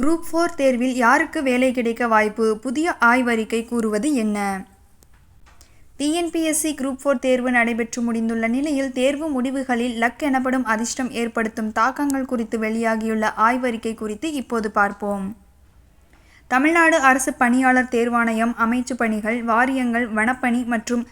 Group four தேர்வில் யாருக்கு வேலை கிடைக்க வாய்ப்பு? புதிய ஆய்வறிக்கை கூறுவது என்ன? டிஎன்பிஎஸ்சி குரூப் ஃபோர் தேர்வு நடைபெற்று முடிந்துள்ள நிலையில் தேர்வு முடிவுகளில் லக் எனப்படும் அதிர்ஷ்டம் ஏற்படுத்தும் தாக்கங்கள் குறித்து வெளியாகியுள்ள ஆய்வறிக்கை குறித்து இப்போது பார்ப்போம். தமிழ்நாடு அரசு பணியாளர் தேர்வாணையம் அமைச்சு பணிகள் வாரியங்கள் வனப்பணி மற்றும்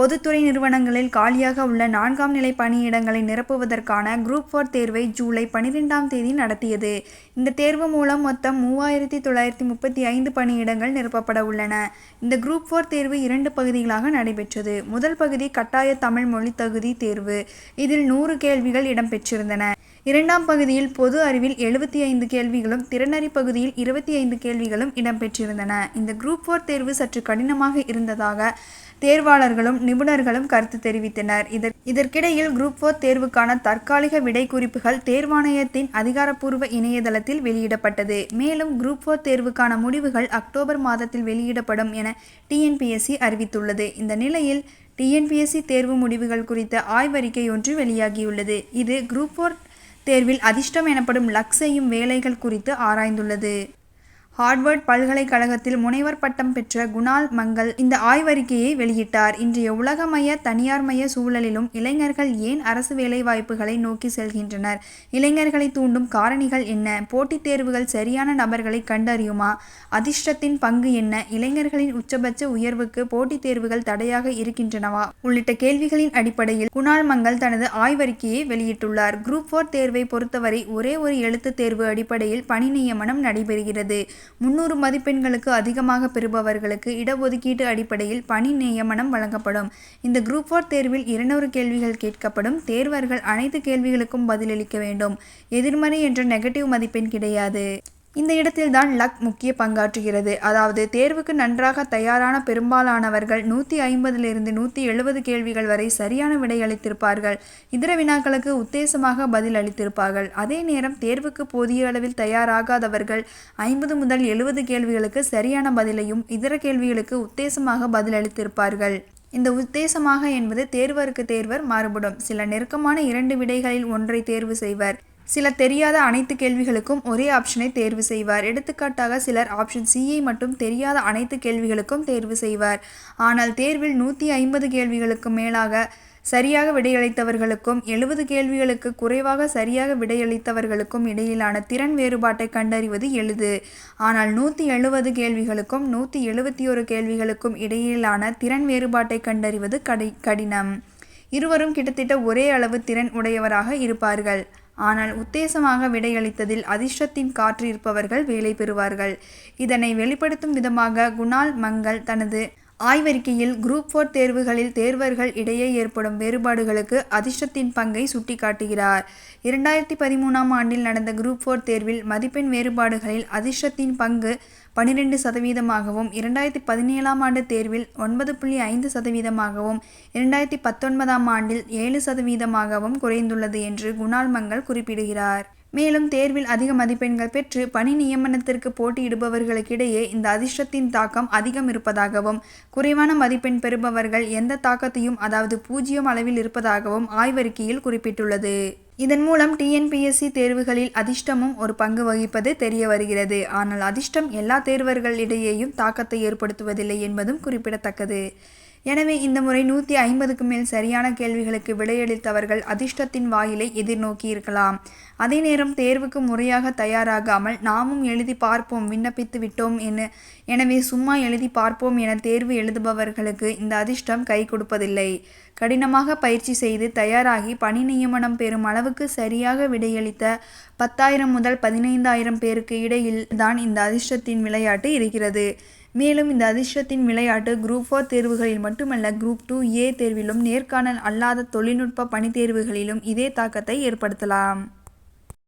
பொதுத்துறை நிறுவனங்களில் காலியாக உள்ள நான்காம் நிலை பணியிடங்களை நிரப்புவதற்கான குரூப் ஃபோர் தேர்வை ஜூலை பனிரெண்டாம் தேதி நடத்தியது. இந்த தேர்வு மூலம் மொத்தம் மூவாயிரத்தி தொள்ளாயிரத்தி முப்பத்தி ஐந்து பணியிடங்கள் நிரப்பப்பட உள்ளன. இந்த குரூப் ஃபோர் தேர்வு இரண்டு பகுதிகளாக நடைபெற்றது. முதல் பகுதி கட்டாய தமிழ் மொழி தகுதி தேர்வு. இதில் நூறு கேள்விகள் இடம்பெற்றிருந்தன. இரண்டாம் பகுதியில் பொது அறிவில் எழுபத்தி ஐந்து கேள்விகளும் திறனறி பகுதியில் இருபத்தி ஐந்து கேள்விகளும் இடம்பெற்றிருந்தன. இந்த குரூப் ஃபோர் தேர்வு சற்று கடினமாக இருந்ததாக தேர்வாளர்களும் நிபுணர்களும் கருத்து தெரிவித்தனர். இதற் இதற்கிடையில் குரூப் ஃபோர் தேர்வுக்கான தற்காலிக விடை குறிப்புகள் தேர்வாணையத்தின் அதிகாரப்பூர்வ இணையதளத்தில் வெளியிடப்பட்டது. மேலும் குரூப் ஃபோர் தேர்வுக்கான முடிவுகள் அக்டோபர் மாதத்தில் வெளியிடப்படும் என டிஎன்பிஎஸ்சி அறிவித்துள்ளது. இந்த நிலையில் டிஎன்பிஎஸ்சி தேர்வு முடிவுகள் குறித்த ஆய்வறிக்கை ஒன்று வெளியாகியுள்ளது. இது குரூப் ஃபோர் தேர்வில் அதிர்ஷ்டம் எனப்படும் லக் செய்யும் வேலைகள் குறித்து ஆராய்ந்துள்ளது. ஹார்வர்ட் பல்கலைக்கழகத்தில் முனைவர் பட்டம் பெற்ற குணால் மங்கள் இந்த ஆய்வறிக்கையை வெளியிட்டார். இன்றைய உலகமய தனியார்மய சூழலிலும் இளைஞர்கள் ஏன் அரசு வேலைவாய்ப்புகளை நோக்கி செல்கின்றனர்? இளைஞர்களை தூண்டும் காரணிகள் என்ன? போட்டித் தேர்வுகள் சரியான நபர்களை கண்டறியுமா? அதிர்ஷ்டத்தின் பங்கு என்ன? இளைஞர்களின் உச்சபட்ச உயர்வுக்கு போட்டித் தேர்வுகள் தடையாக இருக்கின்றனவா? உள்ளிட்ட கேள்விகளின் அடிப்படையில் குணால் மங்கள் தனது ஆய்வறிக்கையை வெளியிட்டுள்ளார். குரூப் ஃபோர் தேர்வை பொறுத்தவரை ஒரே ஒரு எழுத்து தேர்வு அடிப்படையில் பணி நியமனம் நடைபெறுகிறது. முன்னூறு மதிப்பெண்களுக்கு அதிகமாக பெறுபவர்களுக்கு இடஒதுக்கீட்டு அடிப்படையில் பணி நியமனம் வழங்கப்படும். இந்த குரூப் ஃபோர் தேர்வில் இருநூறு கேள்விகள் கேட்கப்படும். தேர்வர்கள் அனைத்து கேள்விகளுக்கும் பதிலளிக்க வேண்டும். எதிர்மறை என்ற நெகட்டிவ் மதிப்பெண் கிடையாது. இந்த இடத்தில்தான் லக் முக்கிய பங்காற்றுகிறது. அதாவது தேர்வுக்கு நன்றாக தயாரான பெரும்பாலானவர்கள் நூற்றி ஐம்பதிலிருந்து நூற்றி எழுபது கேள்விகள் வரை சரியான விடை அளித்திருப்பார்கள். இதர வினாக்களுக்கு உத்தேசமாக பதில் அளித்திருப்பார்கள். அதே நேரம் தேர்வுக்கு போதிய அளவில் தயாராகாதவர்கள் ஐம்பது முதல் எழுபது கேள்விகளுக்கு சரியான பதிலையும் இதர கேள்விகளுக்கு உத்தேசமாக பதில் அளித்திருப்பார்கள். இந்த உத்தேசமாக என்பது தேர்வருக்கு தேர்வர் மாறுபடும். சில நெருக்கமான இரண்டு விடைகளில் ஒன்றை தேர்வு செய்வர். சிலர் தெரியாத அனைத்து கேள்விகளுக்கும் ஒரே ஆப்ஷனை தேர்வு செய்வார். எடுத்துக்காட்டாக சிலர் ஆப்ஷன் சியை மட்டும் தெரியாத அனைத்து கேள்விகளுக்கும் தேர்வு செய்வார். ஆனால் தேர்வில் நூற்றி ஐம்பது கேள்விகளுக்கு மேலாக சரியாக விடையளித்தவர்களுக்கும் எழுபது கேள்விகளுக்கு குறைவாக சரியாக விடையளித்தவர்களுக்கும் இடையிலான திறன் வேறுபாட்டை கண்டறிவது எளிது. ஆனால் நூற்றி எழுபது கேள்விகளுக்கும் நூற்றி எழுபத்தி ஒரு கேள்விகளுக்கும் இடையிலான திறன் வேறுபாட்டை கண்டறிவது கடி கடினம். இருவரும் கிட்டத்தட்ட ஒரே அளவு திறன் உடையவராக இருப்பார்கள். ஆனால் உத்தேசமாக விடையளித்ததில் அதிர்ஷ்டத்தின் காற்று இருப்பவர்கள் வேலை பெறுவார்கள். இதனை வெளிப்படுத்தும் விதமாக குணால் மங்கள் தனது ஆய்வறிக்கையில் குரூப் ஃபோர் தேர்வுகளில் தேர்வர்கள் இடையே ஏற்படும் வேறுபாடுகளுக்கு அதிர்ஷ்டத்தின் பங்கை சுட்டிக்காட்டுகிறார். இரண்டாயிரத்தி பதிமூணாம் ஆண்டில் நடந்த குரூப் ஃபோர் தேர்வில் மதிப்பெண் வேறுபாடுகளில் அதிர்ஷ்டத்தின் பங்கு பனிரெண்டு சதவீதமாகவும் இரண்டாயிரத்தி பதினேழாம் ஆண்டு தேர்வில் ஒன்பது புள்ளி ஐந்து சதவீதமாகவும் இரண்டாயிரத்தி பத்தொன்பதாம் ஆண்டில் ஏழு சதவீதமாகவும் குறைந்துள்ளது என்று குணால் மங்கள் குறிப்பிடுகிறார். மேலும் தேர்வில் அதிக மதிப்பெண்கள் பெற்று பணி நியமனத்திற்கு போட்டியிடுபவர்களுக்கிடையே இந்த அதிர்ஷ்டத்தின் தாக்கம் அதிகம் இருப்பதாகவும் குறைவான மதிப்பெண் பெறுபவர்கள் எந்த தாக்கத்தையும் அதாவது பூஜ்ஜியம் அளவில் இருப்பதாகவும் ஆய்வறிக்கையில் குறிப்பிட்டுள்ளது. இதன் மூலம் டிஎன்பிஎஸ்சி தேர்வுகளில் அதிர்ஷ்டமும் ஒரு பங்கு வகிப்பது தெரிய வருகிறது ஆனால் அதிர்ஷ்டம் எல்லா தேர்வர்களிடையேயும் தாக்கத்தை ஏற்படுத்துவதில்லை என்பதும் குறிப்பிடத்தக்கது. எனவே இந்த முறை நூற்றி ஐம்பதுக்கு மேல் சரியான கேள்விகளுக்கு விடையளித்தவர்கள் அதிர்ஷ்டத்தின் வாயிலை எதிர்நோக்கி இருக்கலாம். அதே நேரம் தேர்வுக்கு முறையாக தயாராகாமல் நாமும் எழுதி பார்ப்போம் விண்ணப்பித்து விட்டோம் என எனவே சும்மா எழுதி பார்ப்போம் என தேர்வு எழுதுபவர்களுக்கு இந்த அதிர்ஷ்டம் கை கொடுப்பதில்லை. கடினமாக பயிற்சி செய்து தயாராகி பணி நியமனம் பெறும் அளவுக்கு சரியாக விடையளித்த பத்தாயிரம் முதல் பதினைந்தாயிரம் பேருக்கு இடையில் தான் இந்த அதிர்ஷ்டத்தின் விளையாட்டு இருக்கிறது. மேலும் இந்த அதிர்ஷ்டத்தின் விளையாட்டு குரூப் ஃபோர் தேர்வுகளில் மட்டுமல்ல குரூப் டூ ஏ தேர்விலும் நேர்காணல் அல்லாத தொழில்நுட்ப பணித்தேர்வுகளிலும் இதே தாக்கத்தை ஏற்படுத்தலாம்.